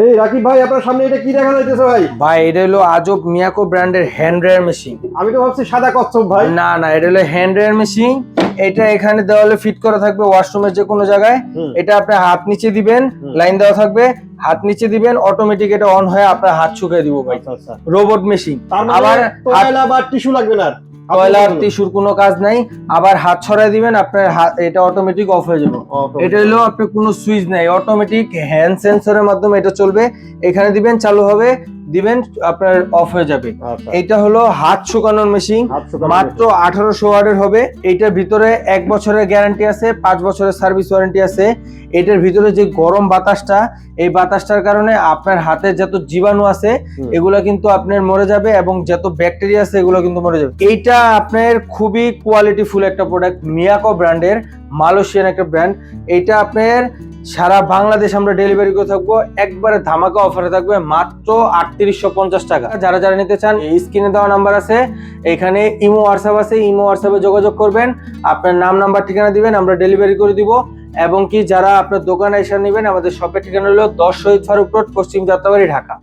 এই রাকিব ভাই আপনার সামনে এটা কি দেখা যাইতেছে ভাই? ভাই এটা হলো আজব মিয়াকো ব্র্যান্ডের হ্যান্ড ড্রায়ার মেশিন আমি তো ভাবছি সাদা কচ্ছপ ভাই। না না এটা হলো হ্যান্ড ড্রায়ার মেশিন এটা এখানে দেওয়ালে ফিট করা থাকবে ওয়াশরুমের যে কোনো জায়গায়। এটা আপনি হাত নিচে দিবেন লাইন দেওয়া থাকবে। হাত নিচে দিবেন অটোমেটিক এটা অন হয়ে আপনার হাত শুকিয়ে দিব ভাই। আচ্ছা আচ্ছা। রোবট মেশিন তার আবার মানে বা টিস্যু লাগবে না। কয়লার টিস্যুর কোনো কাজ নাই আবার হাত ছড়াই দিবেন আপনার হাত এটা অটোমেটিক অফ হয়ে যাবে। এটা হলো আপনার কোনো সুইচ নাই অটোমেটিক হ্যান্ড সেন্সরের মাধ্যমে এটা চলবে। এখানে দিবেন চালু হবে দিবেন আপনার অফ হয়ে যাবে। আচ্ছা। এটা হলো হাত শুকানোর মেশিন মাত্র আঠারোশো ওয়ার্ডের হবে। এইটার ভিতরে এক বছরের গ্যারান্টি আছে পাঁচ বছরের সার্ভিস ওয়ারেন্টি আছে। এটার ভিতরে যে গরম বাতাসটা এই বাতাসটার কারণে আপনার হাতে যত জীবাণু আছে এগুলো কিন্তু আপনার মরে যাবে এবং যত ব্যাকটেরিয়া আছে এগুলো কিন্তু মরে যাবে। এইটা আপনার খুবই কোয়ালিটি ফুল একটা প্রোডাক্ট মিয়াকো ব্র্যান্ডের মালয়েশিয়ান একটা ব্র্যান্ড এইটা আপনার সারা বাংলাদেশ আমরা ডেলিভারি করে থাকব। একবারে ধামাকা অফারে থাকবে মাত্র আটত্রিশশো পঞ্চাশ টাকা। যারা যারা নিতে চান, এই স্ক্রিনে দেওয়া নাম্বার আছে। এখানে ইমো হোয়াটসঅ্যাপ আছে। ইমো হোয়াটসঅ্যাপে যোগাযোগ করবেন। আপনার নাম নাম্বার ঠিকানা দিবেন, আমরা ডেলিভারি করে দিব। এবং কি যারা আপনার দোকানে এসে নেবেন, আমাদের শপের ঠিকানা হলো দশ শহীদ ফারুক রোড পশ্চিম যাত্রাবাড়ি, ঢাকা।